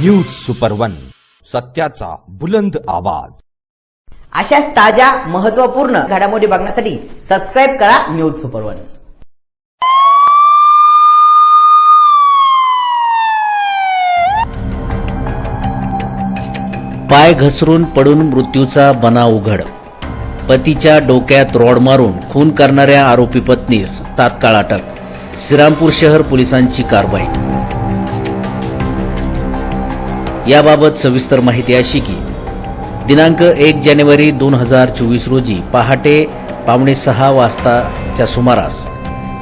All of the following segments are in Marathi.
न्यूज सुपर वन सत्याचा बुलंद आवाज. अशाच ताज्या महत्त्वपूर्ण घडामोडी बघण्यासाठी सबस्क्राईब करा न्यूज सुपर वन पाय घसरून पडून मृत्यूचा बना उघड. पतीच्या डोक्यात रॉड मारून खून करणाऱ्या आरोपी पत्नीस तात्काळ अटक. श्रीरामपूर शहर पोलिसांची कारवाई. याबाबत सविस्तर माहिती अशी की दिनांक एक जानेवारी दोन हजार चोवीस रोजी पहाटे पावणे सहा वाजताच्या सुमारास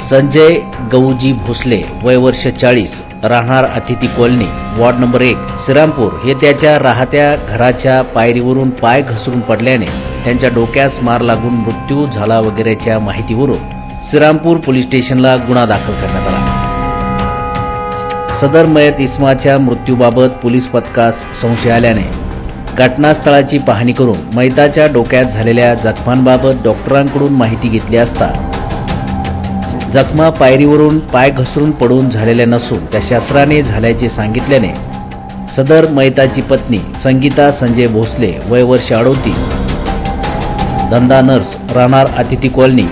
संजय गौजी भोसले वय वर्ष चाळीस राहणार अतिथी कॉलनी वॉर्ड नंबर एक श्रीरामपूर. हे त्याच्या राहत्या घराच्या पायरीवरून पाय घसरून पडल्याने त्यांच्या डोक्यास मार लागून मृत्यू झाला वगैरेच्या माहितीवरून श्रीरामपूर पोलीस स्टेशनला गुन्हा दाखल करण्यात आला. सदर मयत इस्माच्या मृत्यूबाबत पोलीस पथकास संशय आल्याने घटनास्थळाची पाहणी करून मैताच्या डोक्यात झालेल्या जखमांबाबत डॉक्टरांकडून माहिती घेतली असता जखमा पायरीवरून पाय घसरून पडून झालेल्या नसून त्या शस्त्राने झाल्याचे सांगितल्याने सदर मैताची पत्नी संगीता संजय भोसले वय वर्ष अडोतीस धंदा नर्स राहणार अतिथी कॉलनी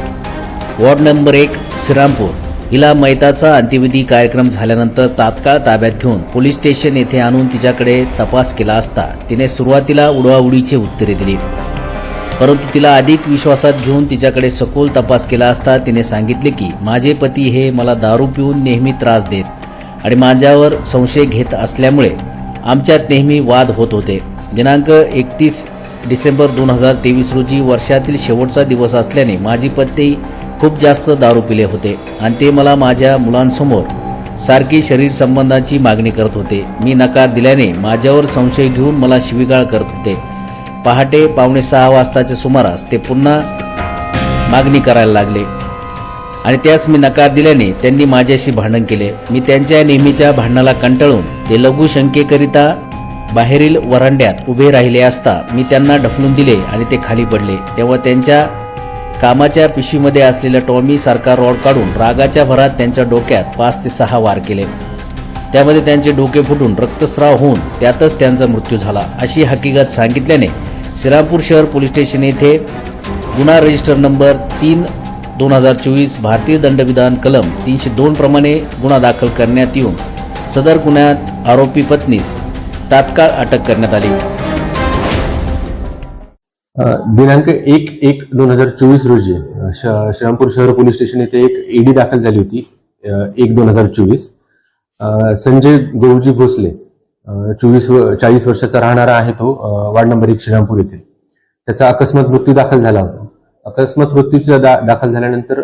वॉर्ड नंबर एक श्रीरामपूर. हिला मैताचा अंत्यविधी कार्यक्रम झाल्यानंतर तात्काळ ताब्यात घेऊन पोलीस स्टेशन येथे आणून तिच्याकडे तपास केला असता तिने सुरुवातीला उडवाउडीचे उत्तरे दिली. परंतु तिला अधिक विश्वासात घेऊन तिच्याकडे सखोल तपास केला असता तिने सांगितले की माझे पती हे मला दारू पिऊन नेहमी त्रास देत आणि माझ्यावर संशय घेत असल्यामुळे आमच्यात नेहमी वाद होत होते. दिनांक एकतीस डिसेंबर दोन हजार तेवीस रोजी वर्षातील शेवटचा दिवस असल्याने माझी पत्नी खूप जास्त दारू पिले होते आणि ते मला माझ्या मुलांसमोर सारखी शरीर संबंधाची मागणी करत होते. मी नकार दिल्याने माझ्यावर संशय घेऊन मला शिवीगाळ करत होते. पहाटे पावणे सहा वाजताच्या सुमारास ते पुन्हा मागणी करायला लागले. आणि त्यास मी नकार दिल्याने त्यांनी माझ्याशी भांडण केले. मी त्यांच्या नेहमीच्या भांडणाला कंटाळून ते लघुशंकेकरिता बाहेरील वरांड्यात उभे राहिले असता मी त्यांना ढकलून दिले आणि ते खाली पडले. तेव्हा त्यांच्या कामाच्या पिशवीमध्ये असलेला टॉमी सारखा रॉड काढून रागाच्या भरात त्यांच्या डोक्यात पाच ते सहा वार केले. त्यामध्ये त्यांचे डोके फुटून रक्तस्राव होऊन त्यातच त्यांचा मृत्यू झाला. अशी हकीकत सांगितल्याने श्रीरामपूर शहर पोलीस स्टेशन येथे गुन्हा रजिस्टर नंबर तीन दोन हजार चोवीस भारतीय दंडविधान कलम तीनशे दोन प्रमाणे गुन्हा दाखल करण्यात येऊन सदर गुन्ह्यात आरोपी पत्नीस तात्काळ अटक करण्यात आली. दिनांक एक एक दोन हजार चोवीस रोजी श- श्रीरामपूर शहर पोलीस स्टेशन येथे एक ईडी दाखल झाली होती एक दोन हजार चोवीस. संजय गौजी भोसले चोवीस व- चाळीस वर्षाचा राहणारा आहे तो वार्ड नंबर एक श्रीरामपूर येथे. त्याचा अकस्मात मृत्यू दाखल झाला होता. अकस्मात मृत्यूचा दा, दाखल झाल्यानंतर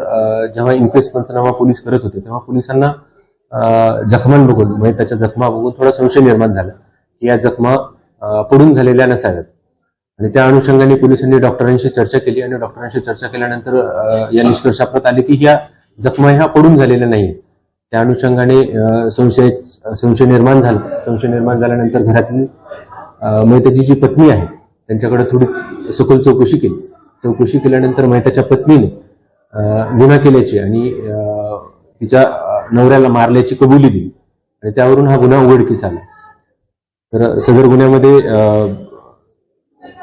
जेव्हा इन्क्वेस्ट पंचनामा पोलीस करत होते तेव्हा पोलिसांना जखमान जखमां बघून म्हणजे त्याच्या जखमा बघून थोडा संशय निर्माण झाला. की या जखमा पडून झालेल्या नसाव्यात. आणि त्या अनुषंगाने पोलिसांनी डॉक्टरांशी चर्चा केली आणि डॉक्टरांशी चर्चा केल्यानंतर या निष्कर्षाप्रत आले की ह्या जखमा ह्या पडून झालेल्या नाही त्या अनुषंगाने संशय संशय निर्माण झाला. संशय निर्माण झाल्यानंतर घरातील मैताची जी पत्नी आहे त्यांच्याकडे थोडी सखोल चौकशी केली. चौकशी केल्यानंतर मैताच्या पत्नीने गुन्हा केल्याची आणि तिच्या नवऱ्याला मारल्याची कबुली दिली. आणि त्यावरून हा गुन्हा उघडकीस आला. तर सदर गुन्ह्यामध्ये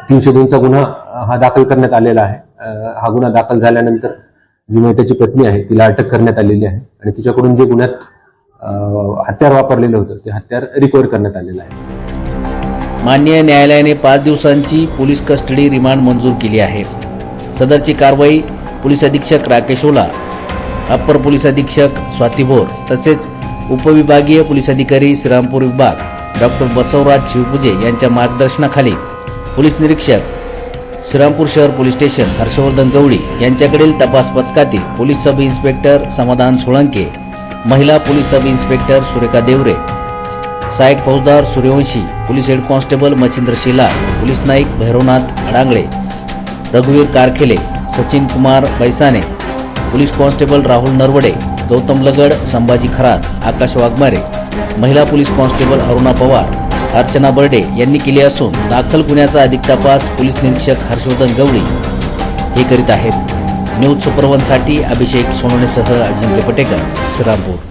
तीनशे दोनचा गुन्हा हा दाखल करण्यात आलेला आहे. हा गुन्हा दाखल झाल्यानंतर जी मेहताची पत्नी आहे तिला अटक करण्यात आलेली आहे. आणि तिच्याकडून जे गुन्ह्यात हत्यार वापरलेलं होतं ते हत्यार रिकवर करण्यात आलेलं आहे. मान्य न्यायालयाने पाच दिवसांची पोलीस कस्टडी रिमांड मंजूर केली आहे. सदरची कारवाई पोलीस अधीक्षक राकेश ओला अप्पर पोलीस अधीक्षक स्वाती भोर तसेच उपविभागीय पोलीस अधिकारी श्रीरामपूर विभाग डॉक्टर बसवराज शिवपुजे यांच्या मार्गदर्शनाखाली पोलीस निरीक्षक श्रीरामपूर शहर पोलीस स्टेशन हर्षवर्धन गवळी यांच्याकडील तपास पथकातील police sub inspector Samadhan Solanke महिला police sub inspector Surekha Deore सहायक फौजदार Suryavanshi police head constable Machhindra Shelar police Naik Bhairavnath Adangale रघुवीर कारखेले सचिन कुमार बैसाने पोलीस कॉन्स्टेबल राहुल नरवडे गौतम लगड संभाजी खरात आकाश वाघमारे महिला पोलीस कॉन्स्टेबल अरुणा पवार अर्चना बर्डे यांनी केली असून दाखल गुन्ह्याचा अधिक तपास पोलीस निरीक्षक हर्षवर्धन गवळी हे करीत आहेत. न्यूज सुपरवनसाठी अभिषेक सोनवणेसह अजिंक्य पटेकर श्रीरामपूर.